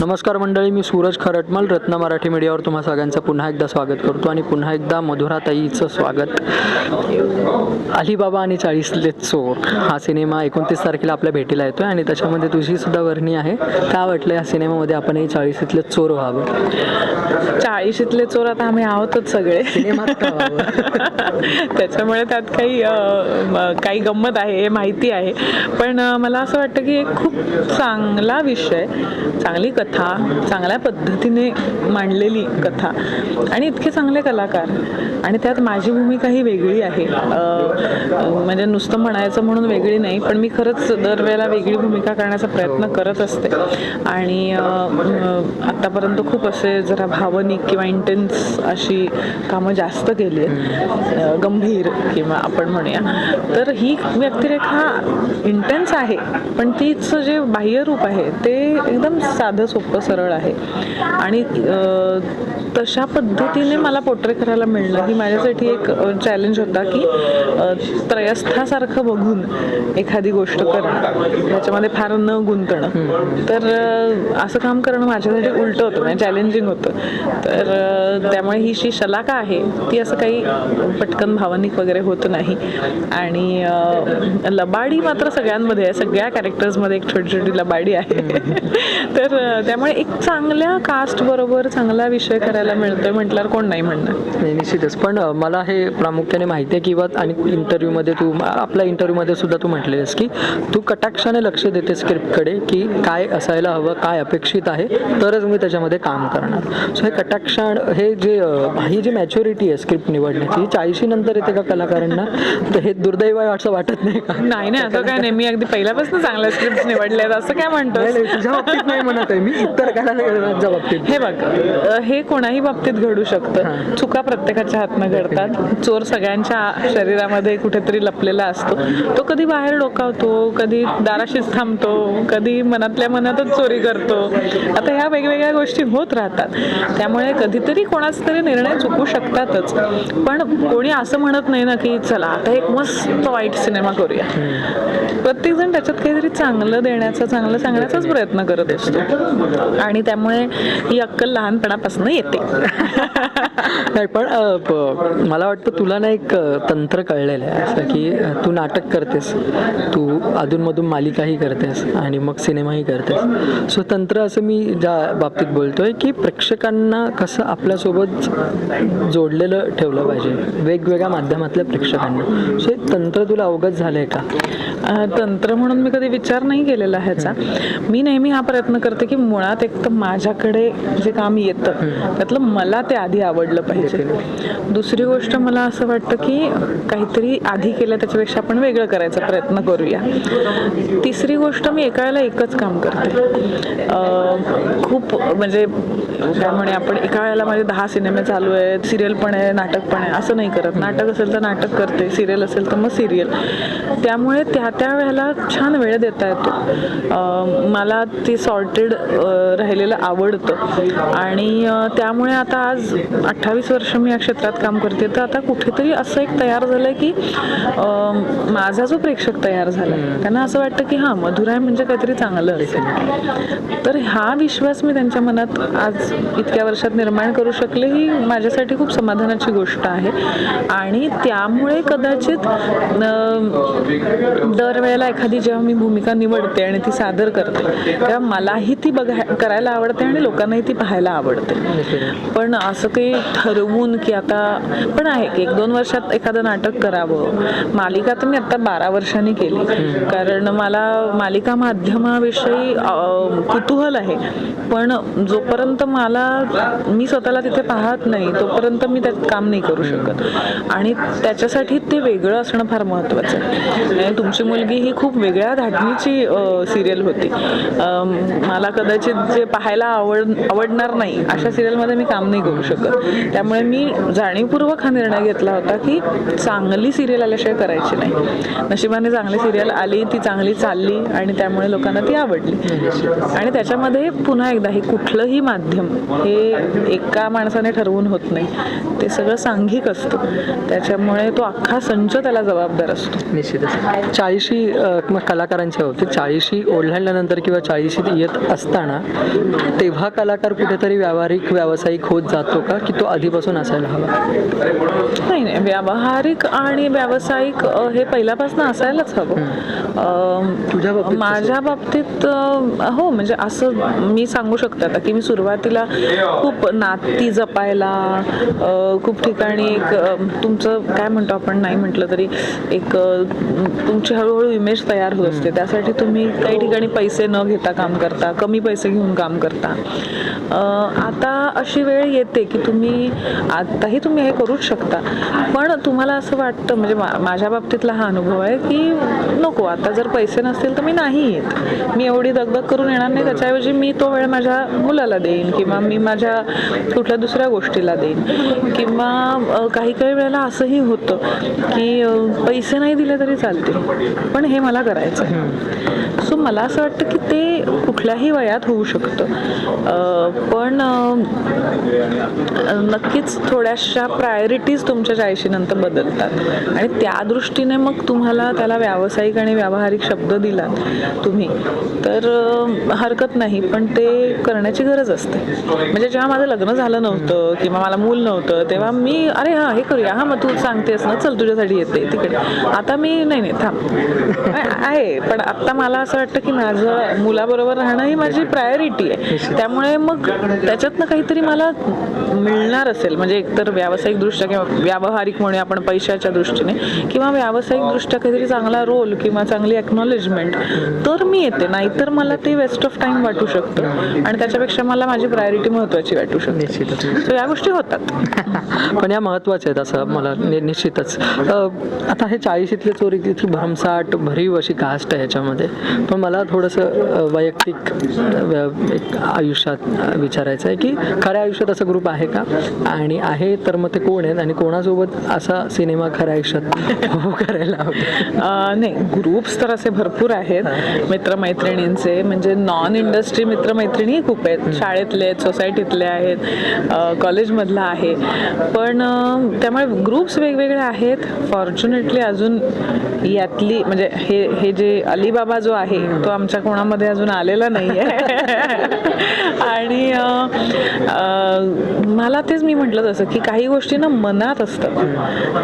नमस्कार मंडळी मी सूरज खरटमल रत्न मराठी मीडियावर तुम्हा सगळ्यांचं पुन्हा एकदा स्वागत करतो आणि पुन्हा एकदा मधुराताईचं स्वागत. अलिबाबा आणि चाळीसले चोर हा सिनेमा एकोणतीस तारखेला आपल्या भेटीला येतो आणि त्याच्यामध्ये तुझी सुद्धा वर्णी आहे. का वाटलं या सिनेमामध्ये आपणही चाळीसीतले चोर व्हावं? चाळीशीतले चोर आता आम्ही आहोतच सगळे. सिनेमात त्याच्यामुळे त्यात काही काही गंमत आहे हे माहिती आहे. पण मला असं वाटतं की एक खूप चांगला विषय चांगली कथा कथा चांगल्या पद्धतीने मांडलेली कथा. आणि इतके चांगले कलाकार. आणि त्यात माझी भूमिका ही वेगळी आहे. म्हणजे नुसतं म्हणायचं म्हणून वेगळी नाही पण मी खरंच दरवेळेला वेगळी भूमिका करण्याचा प्रयत्न करत असते. आणि आत्तापर्यंत खूप असे जरा भावनिक किंवा इंटेन्स अशी कामं जास्त केली आहेत. गंभीर किंवा आपण म्हणूया. तर ही व्यक्तिरेखा इंटेन्स आहे पण तीचं जे बाह्यरूप आहे ते एकदम साधं सोपं सरळ आहे. आणि तशा पद्धतीने मला पोर्ट्रे करायला मिळणं ही माझ्यासाठी एक चॅलेंज होता की त्रयस्थासारखं बघून एखादी गोष्ट करणं त्याच्यामध्ये फार न गुंतणं. तर असं काम करणं माझ्यासाठी उलटं होतं म्हणजे चॅलेंजिंग होतं. तर त्यामुळे ही जी शलाका आहे ती असं काही पटकन भावनिक वगैरे होत नाही. आणि लबाडी मात्र सगळ्यांमध्ये आहे सगळ्या कॅरेक्टर्समध्ये एक छोटी छोटी लबाडी आहे. तर त्यामुळे एक चांगल्या कास्ट बरोबर चांगला विषय करायला मिळतोय म्हटल्यावर कोण नाही म्हणणार. नाही निश्चितच. पण मला हे प्रामुख्याने माहिती आहे किंवा आणि इंटरव्ह्यूमध्ये तू आपल्या इंटरव्ह्यूमध्ये सुद्धा तू म्हटलेस की तू कटाक्षाने लक्ष देते स्क्रिप्टकडे की काय असायला हवं काय अपेक्षित आहे तरच मी त्याच्यामध्ये काम करणार. सो हे कटाक्षाण हे जे ही जी मॅच्युरिटी आहे स्क्रिप्ट निवडण्याची ही चाळीशी नंतर येते का कलाकारांना? तर हे दुर्दैव आहे असं वाटत नाही का? नाही नाही असं काय नाही. मी अगदी पहिल्यापासून चांगल्या स्क्रिप्ट निवडल्या असं काय म्हणतो नाही म्हणत आहे मी. इतर कलाकारांच्या बाबतीत. हे बघ हे कोणाही बाबतीत घडू शकतं. चुका प्रत्येकाच्या हातनं घडतात. चोर सगळ्यांच्या शरीरामध्ये कुठेतरी लपलेला असतो. तो कधी बाहेर डोकावतो कधी दाराशीच थांबतो कधी मनातल्या मनातच चोरी करतो. आता ह्या वेगवेगळ्या गोष्टी होत राहतात. त्यामुळे कधीतरी कोणाचा तरी निर्णय चुकू शकतातच. पण कोणी असं म्हणत नाही ना की चला आता एक मस्त वाईट सिनेमा करूया. प्रत्येकजण त्याच्यात काहीतरी चांगलं देण्याचा चांगलं सांगण्याचाच प्रयत्न करत असतो. आणि त्यामुळे ही अक्कल लहानपणापासून येते. नाही पण मला वाटतं तुला ना एक तंत्र कळलेलं आहे. असं की तू नाटक करतेस. तू अधूनमधून मालिकाही करतेस आणि मग सिनेमाही करतेस. सो तंत्र असं मी ज्या बाबतीत बोलतोय की प्रेक्षकांना कसं आपल्यासोबत जोडलेलं ठेवलं पाहिजे. वेगवेगळ्या माध्यमातल्या प्रेक्षकांना. सो हे तंत्र तुला अवगत झालंय का? अ, तंत्र म्हणून मी कधी विचार नाही केलेला ह्याचा. मी नेहमी हा प्रयत्न करते की मुळात एक तर माझ्याकडे जे काम येतं त्यातलं मला ते आधी आवडलं पाहिजे. दुसरी गोष्ट मला असं वाटतं की काहीतरी आधी केलं त्याच्यापेक्षा आपण वेगळं करायचा प्रयत्न करूया. तिसरी गोष्ट मी एका वेळेला एकच काम करते. खूप म्हणजे काय म्हणे आपण एका वेळेला माझे दहा सिनेमे चालू आहेत सिरियल पण आहे नाटक पण आहे. असं नाही करत. नाटक असेल तर नाटक करते सिरियल असेल तर मग सिरियल. त्यामुळे त्या त्या वेळेला छान वेळ देता येतो. मला ते सॉर्टेड राहिलेलं आवडतं. आणि त्यामुळे आता आज अठ्ठावीस वर्ष मी या क्षेत्रात काम करते. तर आता कुठेतरी असं एक तयार झालं की माझा जो प्रेक्षक तयार झाला त्यांना असं वाटतं की हां मधुराय म्हणजे काहीतरी चांगलं असेल. तर हा विश्वास मी त्यांच्या मनात आज इतक्या वर्षात निर्माण करू शकले ही माझ्यासाठी खूप समाधानाची गोष्ट आहे. आणि त्यामुळे कदाचित दरवेळेला एखादी जेव्हा मी भूमिका निवडते आणि ती सादर करते तेव्हा मलाही ती करायला आवडते आणि लोकांनाही ती पाहायला आवडते. पण असं काही ठरवून की आता पण आहे की एक दोन वर्षात एखादं नाटक करावं. मालिका तर मी आता बारा वर्षांनी केली. कारण मला मालिका माध्यमाविषयी कुतूहल आहे. पण जोपर्यंत मला मी स्वतःला तिथे पाहत नाही तोपर्यंत मी त्यात काम नाही करू शकत. आणि त्याच्यासाठी ते वेगळं असणं फार महत्त्वाचं आहे. तुमची मुलगी ही खूप वेगळ्या धाटणीची सिरियल होती. मला कदाचित जे पाहायला आवड आवडणार नाही अशा सिरियलमध्ये मी काम नाही करू शकत. त्यामुळे मी जाणीवपूर्वक हा निर्णय घेतला होता की चांगली सिरियल आल्याशिवाय करायची नाही. नशिबाने चांगली सिरियल आली ती चांगली चालली आणि त्यामुळे लोकांना ती आवडली. आणि त्याच्यामध्ये पुन्हा एकदा हे कुठलंही माध्यम हे एका माणसाने ठरवून होत नाही. ते सगळं सांघिक असतं. त्याच्यामुळे तो अख्खा संच त्याला जबाबदार असतो. निश्चितच. चाळीशी कलाकारांच्या होते चाळीशी ओढल्यानंतर किंवा चाळीशी येत असताना ना तेव्हा कलाकार कुठेतरी व्यावहारिक व्यावसायिक होत जातो का? की तो आधीपासून असायला हवा? नाही नाही. व्यावहारिक आणि व्यावसायिक हे पहिल्यापासून असायलाच हवं. तुझ्या माझ्या बाबतीत हो म्हणजे असं मी सांगू शकते आता की मी सुरुवातीला खूप नाती जपायला खूप ठिकाणी एक तुमचं काय म्हणतो आपण नाही म्हटलं तरी एक तुमची हळूहळू इमेज तयार होत असते. त्यासाठी तुम्ही काही ठिकाणी पैसे न घेता काम करता कमी पैसे घेऊन काम करता. आता अशी वेळ येते की तुम्ही आताही तुम्ही हे करूच शकता. पण तुम्हाला असं वाटतं म्हणजे मा- माझ्या बाबतीतला हा अनुभव आहे की नको आता जर पैसे नसतील तर मी नाही येत. मी एवढी दगदग करून येणार नाही त्याच्याऐवजी मी तो वेळ माझ्या मुलाला देईन किंवा मी माझ्या कुठल्या दुसऱ्या गोष्टीला देईन. किंवा काही काही वेळेला असंही होतं की पैसे नाही दिले तरी चालतील. पण हे मला करायचं आहे सो मला असं वाटतं की ते कुठल्याही वयात होऊ शकतं. पण नक्कीच थोड्याशा प्रायोरिटीज तुमच्या चाळीशी नंतर बदलतात. आणि त्या दृष्टीने मग तुम्हाला त्याला व्यावसायिक आणि व्यावहारिक शब्द दिला तुम्ही तर हरकत नाही पण ते करण्याची गरज असते. म्हणजे जेव्हा माझं लग्न झालं नव्हतं किंवा मला मूल नव्हतं तेव्हा मी अरे हां हे करूया हां मग तू सांगतेस ना चल तुझ्यासाठी येते तिकडे. आता मी नाही नाही थांब. आहे पण आता मला असं वाटतं की माझं मुलाबरोबर राहणं ही माझी प्रायोरिटी आहे. त्यामुळे मग त्याच्यातनं काहीतरी मला मिळणार असेल. म्हणजे एकतर व्यावसायिक दृष्ट्या किंवा व्यावहारिक म्हणूया आपण पैशाच्या दृष्टीने किंवा व्यावसायिक दृष्ट्या काहीतरी चांगला रोल किंवा चांगली एक्नॉलेजमेंट तर मी येते. नाहीतर मला ते वेस्ट ऑफ टाइम वाटू शकतं आणि त्याच्यापेक्षा मला माझी प्रायोरिटी महत्वाची वाटू शकते. निश्चितच. या गोष्टी होतात. पण या महत्त्वाच्या आहेत असं मला निश्चितच. आता हे चाळीशीतले चोरी तिथे भरमसाट भरीव अशी कास्ट आहे ह्याच्यामध्ये पण मला थोडंसं वैयक्तिक एक आयुष्यात विचारायचं आहे की खऱ्या आयुष्यात असा ग्रुप आहे का? आणि आहे तर मग ते कोण आहेत? आणि कोणासोबत असा सिनेमा खऱ्या आयुष्यात करायला नाही ग्रुप्स तर असे भरपूर आहेत. मित्रमैत्रिणींचे म्हणजे नॉन इंडस्ट्री मित्रमैत्रिणी खूप आहेत. शाळेतले आहेत सोसायटीतले आहेत कॉलेजमधला आहे. पण त्यामुळे ग्रुप्स वेगवेगळे आहेत. फॉर्च्युनेटली अजून यातली म्हणजे हे हे जे अलिबाबा जो आहे तो आमच्या कोणामध्ये अजून आलेला नाही आहे आणि मला तेच मी म्हटलं तसं की काही गोष्टी ना मनात असतात.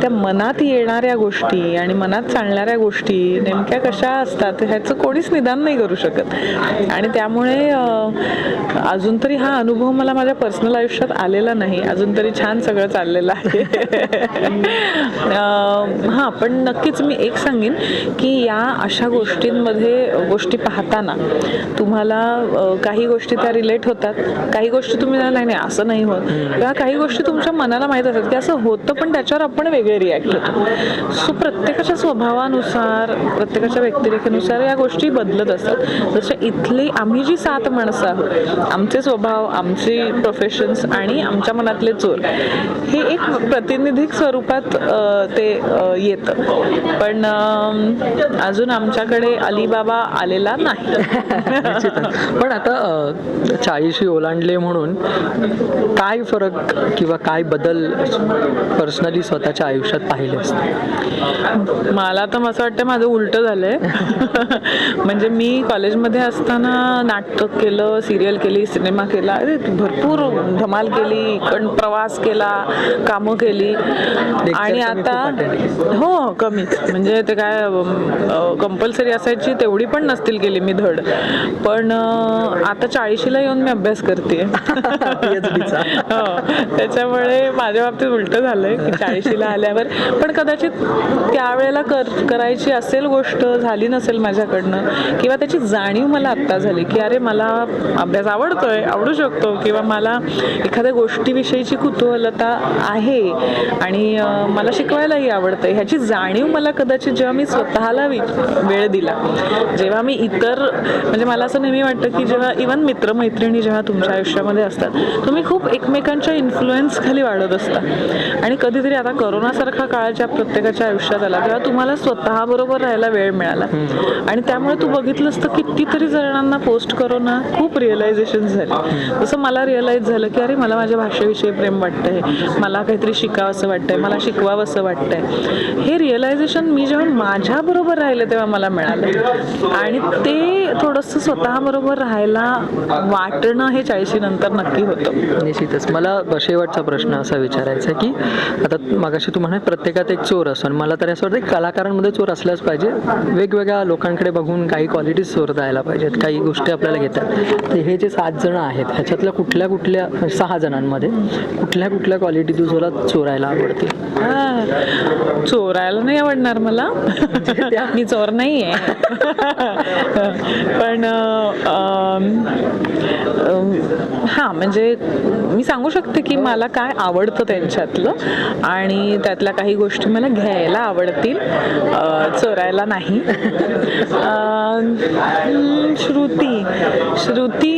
त्या मनात येणाऱ्या गोष्टी आणि मनात चालणाऱ्या गोष्टी नेमक्या कशा असतात ह्याचं कोणीच निदान नाही करू शकत. आणि त्यामुळे अजून तरी हा अनुभव मला माझ्या पर्सनल आयुष्यात आलेला नाही. अजून तरी छान सगळं चाललेलं आहे. हां पण नक्कीच मी एक सांगेन की या अशा गोष्टींमध्ये गोष्टी पाहताना तुम्हाला काही गोष्टी त्या रिलेट होतात. काही गोष्टी तुम्ही नाही नाही असं नाही होत. किंवा काही गोष्टी तुमच्या मनाला माहीत असतात की असं होतं पण त्याच्यावर आपण वेगळे रिॲक्ट होतो सो प्रत्येकाच्या स्वभावानुसार प्रत्येकाच्या व्यक्तिरेखेनुसार या गोष्टी बदलत असतात. जसं इथली आम्ही जी सात माणसं आहोत आमचे स्वभाव आमची प्रोफेशन्स आणि आमच्या मनातले चोर हे एक प्रतिनिधिक स्वरूपात ते येतं. पण अजून आमच्याकडे अलिबाबा आलेला नाही. पण आता अ, चाळीशी ओलांडले म्हणून काय फरक किंवा काय बदल पर्सनली स्वतःच्या आयुष्यात पाहिले असते मला तर असं वाटतं माझं उलटं झालंय. म्हणजे मी कॉलेजमध्ये असताना नाटक केलं सिरियल केली सिनेमा केला. अरे भरपूर धमाल केली पण प्रवास केला कामं केली. आणि आता हो कमीच म्हणजे ते काय कंपल्सरी असायची तेवढी पण नसतील केली मी धड. पण आता चाळीशीला येऊन मी अभ्यास करते हो. त्याच्यामुळे माझ्या बाबतीत उलट झालंय की चाळीशीला आल्यावर. पण कदाचित त्यावेळेला कर करायची असेल गोष्ट झाली नसेल माझ्याकडनं किंवा त्याची जाणीव मला आत्ता झाली की अरे मला अभ्यास आवडतोय आवडू शकतो किंवा मला एखाद्या गोष्टीविषयीची कुतूहलता आहे आणि मला शिकवायलाही आवडतंय. ह्याची जाणीव मला कदाचित जेव्हा मी स्वतःला वेळ दिला जेव्हा मी इतर म्हणजे मला असं नेहमी वाटतं की जेव्हा इवन मित्रमैत्रिणी जेव्हा तुमच्या आयुष्यामध्ये असतात तुम्ही खूप एकमेकांच्या इन्फ्लुएन्स खाली वाढत असता. आणि कधीतरी आता करोनासारखा काळ ज्या प्रत्येकाच्या आयुष्यात आला तेव्हा तुम्हाला स्वतःबरोबर राहायला वेळ मिळाला. आणि त्यामुळे तू बघितलंस तर कितीतरी जणांना पोस्ट करोना खूप रिअलायझेशन झाले. जसं मला रिअलाईज झालं की अरे मला माझ्या भाषेविषयी प्रेम वाटतंय. मला काहीतरी शिकावं असं वाटतंय. मला शिकवावं असं वाटतंय. हे रिअलायझेशन मी जेव्हा माझ्याबरोबर राहिले तेव्हा मला मिळालं. आणि ते थोडंसं स्वतःबरोबर राह राहायला वाटणं हे चाळीशी नंतर नक्की होतं. निश्चितच. मला शेवटचा प्रश्न असा विचारायचा आहे की आता मगाशी तू म्हणे प्रत्येकात एक चोर असतो आणि मला तर असं वाटतं की कलाकारांमध्ये चोर असल्याच पाहिजे. वेगवेगळ्या लोकांकडे बघून काही क्वालिटीज चोरता यायला पाहिजेत काही गोष्टी आपल्याला घेतात तर हे जे सात जण आहेत ह्याच्यातल्या कुठल्या कुठल्या म्हणजे सहा जणांमध्ये कुठल्या कुठल्या क्वालिटी तुझला चोरायला आवडतील हा, चोरायला नाही आवडणार मला. मी चोर नाही आहे पण हां म्हणजे मी सांगू शकते की मला काय आवडतं त्यांच्यातलं आणि त्यातल्या काही गोष्टी मला घ्यायला आवडतील चोरायला नाही. श्रुती श्रुती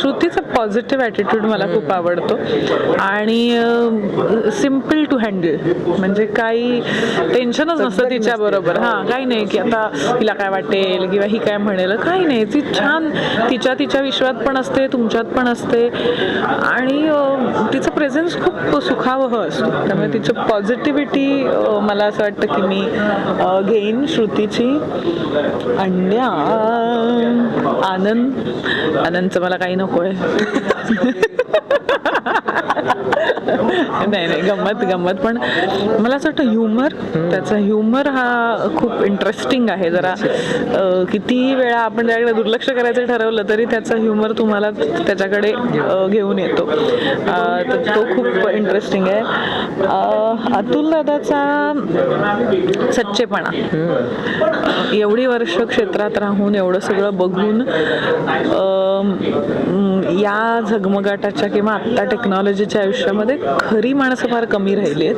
श्रुतीचा पॉझिटिव्ह ॲटिट्यूड मला खूप आवडतो. आणि सिंपल टू हँडल म्हणजे काही टेन्शनच नसतं तिच्या बरोबर हां काही नाही की आता तिला काय वाटेल किंवा ही काय म्हणेल काही नाही. ती छान तिच्या तिच्या विश्वात पण असते तुमच्यात पण असते. आणि तिचं प्रेझेन्स खूप सुखावह असतो. त्यामुळे तिचं पॉझिटिव्हिटी मला असं वाटतं की मी घेईन श्रुतीची. अंड्या आनंद. आनंदचं मला काही नको आहे नाही नाही गंमत गंमत. पण मला असं वाटतं ह्युमर त्याचा ह्युमर हा खूप इंटरेस्टिंग आहे. जरा किती वेळा आपण त्याकडे दुर्लक्ष करायचं ठरवलं तरी त्याचा ह्युमर तुम्हाला त्याच्याकडे घेऊन येतो. तर तो खूप इंटरेस्टिंग आहे. अतुल दादाचा सच्चेपणा. एवढी वर्ष क्षेत्रात राहून एवढं सगळं बघून या झगमगाटाच्या किंवा आत्ता टेक्नॉलॉजीच्या आयुष्यामध्ये खरी माणसं फार कमी राहिली आहेत.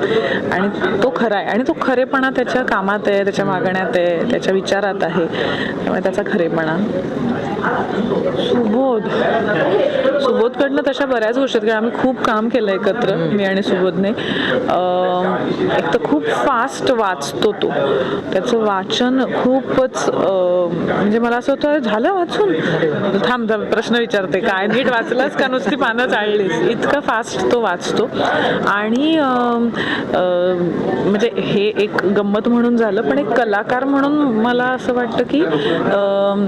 आणि तो खरा आहे. आणि तो खरेपणा त्याच्या कामात आहे त्याच्या मागण्यात आहे त्याच्या विचारात आहे. त्यामुळे त्याचा खरेपणा. सुबोध. सुबोधकडनं तशा बऱ्याच गोष्टी आहेत कारण आम्ही खूप काम केलं एकत्र मी आणि सुबोधने. एक तर खूप फास्ट वाचतो तो. त्याचं वाचन खूपच म्हणजे मला असं होतं झालं वाचून? थांब थांब प्रश्न विचारते काय नीट वाचलास का? नुसती पानं चाळलीस. इतका फास्ट तो वाचतो. आणि म्हणजे हे एक गंमत म्हणून झालं पण एक कलाकार म्हणून मला असं वाटतं की अं,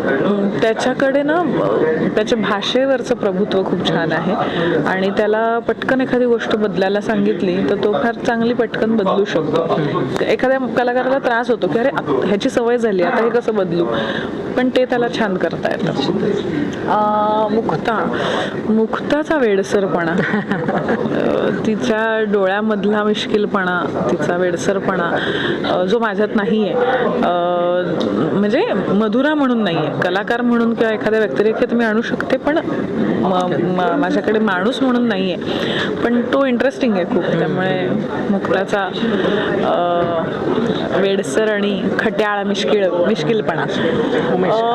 त्याच्याकडे ना त्याच्या भाषेवरचं प्रभुत्व खूप छान आहे. आणि त्याला पटकन एखादी गोष्ट बदलायला सांगितली तर तो फार चांगली पटकन बदलू शकतो. एखाद्या कलाकाराला त्रास होतो की अरे ह्याची सवय झाली आता हे कसं बदलू? पण ते त्याला छान करता येतं. मुक्ता. मुक्ताचा वेडसरपणा. तिच्या डोळ्यामधला मिश्किलपणा तिचा वेडसरपणा जो माझ्यात नाही आहे म्हणजे मधुरा म्हणून नाही आहे कलाकार म्हणून किंवा एखाद्या व्यक्तिरेखेत मी आणू शकते पण माझ्याकडे माणूस म्हणून नाही आहे पण तो इंटरेस्टिंग आहे खूप. त्यामुळे मुक्ताचा वेडसर आणि खट्याळ मिश्किळ मिश्किलपणा.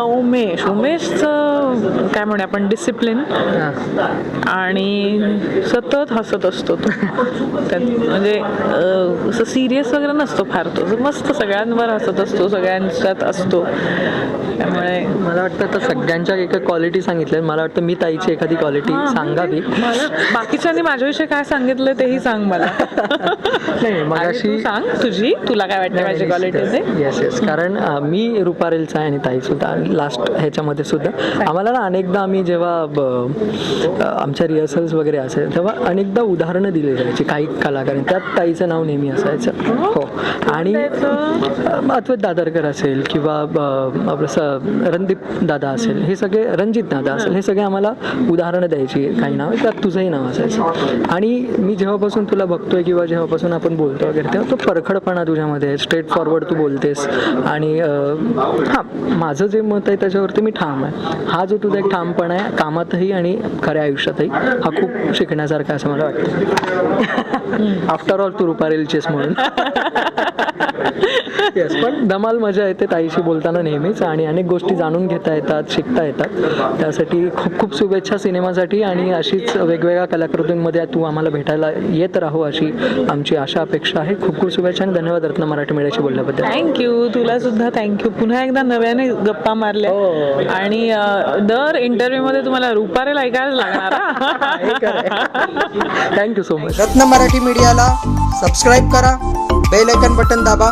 उमेश. उमेशचं काय म्हणूया आपण डिसिप्लिन आणि सतत हसत असतो तो. त्यात म्हणजे असं सिरियस वगैरे नसतो फार तो. मस्त सगळ्यांवर हसत असतो सगळ्यांच्यात असतो. त्यामुळे मला वाटतं आता सगळ्यांच्या एका क्वालिटी सांगितल्या मला वाटतं मी ताईची एखादी क्वालिटी सांगावी मला बाकीच्यांनी माझ्याविषयी काय सांगितलं तेही सांग मला. नाही सांग तुझी. तुला काय वाटतं माझी क्वालिटी येस येस कारण मी रुपारेलचा आहे आणि ताई सुद्धा लास्ट ह्याच्यामध्ये सुद्धा. आम्हाला ना अनेकदा आम्ही जेव्हा आमच्या रिहर्सल्स वगैरे असेल तेव्हा अनेकदा उदाहरणं दिली जायची काही कलाकारांनी त्यात ताईचं नाव नेहमी असायचं. हो? आणि अ, अद्वैत दादरकर असेल किंवा आपलं रणदीप दादा असेल. हे सगळे रणजित दादा असेल हे सगळे आम्हाला उदाहरणं द्यायची काही नाव. त्यात तुझंही नाव असायचं आणि मी जेव्हापासून तुला बघतोय किंवा जेव्हापासून आपण बोलतो वगैरे तेव्हा तो परखडपणा तुझ्यामध्ये स्ट्रेट फॉरवर्ड तू बोलतेस. आणि हां माझं जे मत आहे त्याच्यावरती मी ठाम आहे. हा जो तुझा एक ठामपणा आहे कामातही आणि खऱ्या आयुष्यातही हा खूप शिकण्यासारखा आहे असं मला वाटतं. आफ्टर ऑल तू रुपारेलचेस म्हणून. येस पण धमाल मजा येते ताईशी बोलताना नेहमीच. आणि अनेक गोष्टी जाणून घेता येतात शिकता येतात. त्यासाठी खूप खूप शुभेच्छा सिनेमासाठी आणि अशीच वेगवेगळ्या कलाकृतींमध्ये तू आम्हाला भेटायला येत राहू अशी आमची आशा अपेक्षा आहे. खूप खूप शुभेच्छा आणि धन्यवाद रत्न मराठी मेळ्याशी बोलल्याबद्दल. थँक्यू तुला सुद्धा थँक्यू पुन्हा एकदा नव्याने गप्पा मारल्या. हो. आणि दर इंटरव्ह्यू मध्ये तुम्हाला रुपारेल ऐकायला लागणार. थँक्यू सो मच रत्न मराठी मीडियाला सबस्क्राईब करा. बेल आयकन बटन दाबा.